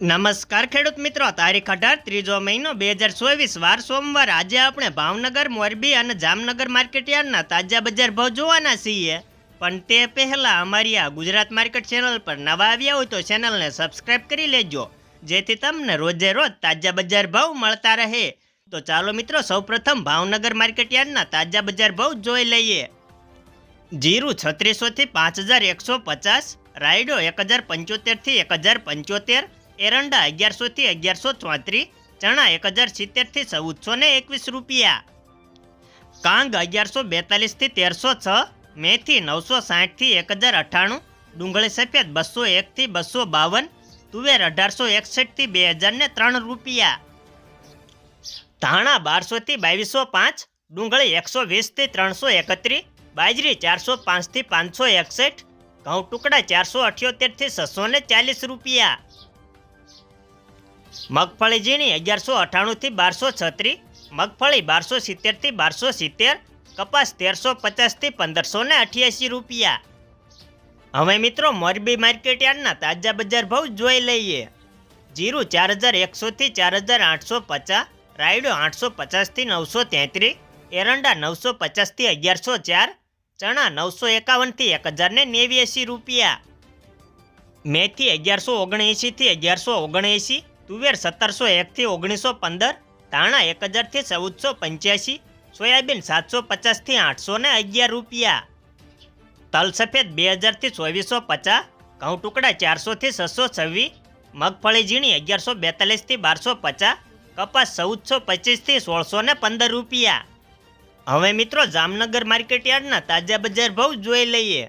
નમસ્કાર ખેડૂત મિત્રો. તારીખ અઢાર, ત્રીજો મહિનો બે હજાર ચોવીસ, વાર સોમવાર. આજે આપણે ભાવનગર, મોરબી અને જામનગર માર્કેટયાર્ડના તાજા બજાર ભાવ જોવાના છીએ. પણ તે પહેલાં અમારી આ ગુજરાત માર્કેટ ચેનલ પર નવા આવ્યા હોય તો ચેનલને સબસ્ક્રાઇબ કરી લેજો. જેથી તમને રોજે રોજ તાજા બજાર ભાવ મળતા રહે. તો ચાલો મિત્રો, સૌપ્રથમ ભાવનગર માર્કેટયાર્ડના તાજા બજાર ભાવ જોઈ લઈએ. જીરું છત્રીસોથી પાંચ હજાર એકસો પચાસ, રાયડો એક હજાર પંચોતેરથી એક હજાર પંચોતેર એરંડા અગિયારસોથી અગિયારસો ચોત્રીસ, ચણા એક હજાર સિત્તેરથી ચૌદસો ને એકવીસ રૂપિયા. કાંગ અગિયારસો બેતાલીસથી તેરસો છ, મેથી નવસો સાઠથી એક હજાર અઠ્ઠાણું, ડુંગળી સફેદ બસો એકથી બસો બાવન, તુવેર અઢારસો એકસઠથી બે હજાર ને ત્રણ રૂપિયા. ધાણા બારસોથી બાવીસો પાંચ, ડુંગળી એકસો વીસથી ત્રણસો એકત્રીસ, બાજરી ચારસો પાંચથી પાંચસો એકસઠ, ઘઉં ટુકડા ચારસો અઠ્યોતેરથી છસો ને ચાલીસ રૂપિયા. મગફળી ઝીણી અગિયારસો અઠ્ઠાણુંથી બારસો છત્રીસ મગફળી બારસો સિત્તેરથી બારસો સિત્તેર, કપાસ તેરસો પચાસથી પંદરસો ને અઠ્યાસી રૂપિયા. હવે મિત્રો મોરબી માર્કેટ યાર્ડના તાજા બજાર ભાવ જોઈ લઈએ. જીરું ચાર હજાર એકસોથી ચાર હજાર આઠસો પચાસ, રાયડો આઠસો પચાસથી નવસો તેત્રીસ એરંડા નવસો પચાસથી અગિયારસો ચાર, ચણા નવસો એકાવનથી એક હજાર ને નેવ્યાસી રૂપિયા. મેથી અગિયારસો ઓગણએંશીથી અગિયારસો ઓગણએંશી તુવેર સત્તરસો એકથી ઓગણીસો પંદર, ધાણા એક હજારથી ચૌદસો પંચ્યાસી, સોયાબીન સાતસો પચાસથી આઠસો ને અગિયાર રૂપિયા. તલ સફેદ બે હજારથી ચોવીસો પચાસ, ઘઉં ટુકડા ચારસોથી છસો છવ્વીસ, મગફળી ઝીણી અગિયારસો બેતાલીસથી બારસો પચાસ, કપાસ ચૌદસો પચીસથી સોળસો ને પંદર રૂપિયા. હવે મિત્રો જામનગર માર્કેટ યાર્ડના તાજા બજાર ભાવ જોઈ લઈએ.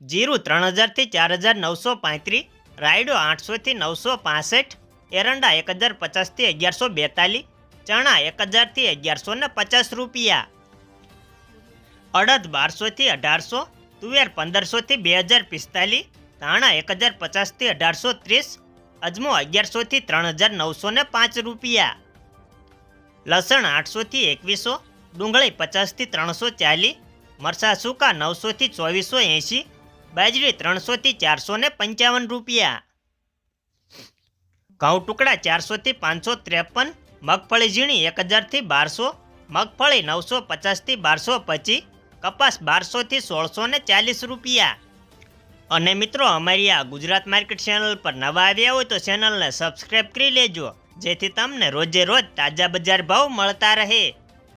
જીરું ત્રણ હજારથી ચાર હજાર નવસો પાંત્રીસ, રાયડો આઠસોથી નવસો પાસઠ એરંડા એક હજાર પચાસથી અગિયારસો બેતાલીસ, ચણા એક હજારથી અગિયારસો ને પચાસ રૂપિયા. અડદ બારસોથી અઢારસો, તુવેર પંદરસોથી બે હજાર પિસ્તાલીસ, ધાણા એક હજાર પચાસથી અઢારસો ત્રીસ, અજમો અગિયારસોથી ત્રણ હજાર નવસો ને પાંચ રૂપિયા. લસણ આઠસોથી એકવીસો, ડુંગળી પચાસથી ત્રણસો ચાલીસ મરસા સૂકા નવસોથી ચોવીસો એંશી, બાજરી ત્રણસોથી ચારસો ને પંચાવન રૂપિયા. ઘઉં ટુકડા ચારસોથી પાંચસો ત્રેપન, મગફળી ઝીણી એક હજારથી બારસો, મગફળી નવસો પચાસથી બારસો પચીસ કપાસ બારસોથી સોળસો ને ચાલીસ રૂપિયા. અને મિત્રો, અમારી આ ગુજરાત માર્કેટ ચેનલ પર નવા આવ્યા હોય તો ચેનલને સબસ્ક્રાઈબ કરી લેજો, જેથી તમને રોજે રોજ તાજા બજાર ભાવ મળતા રહે.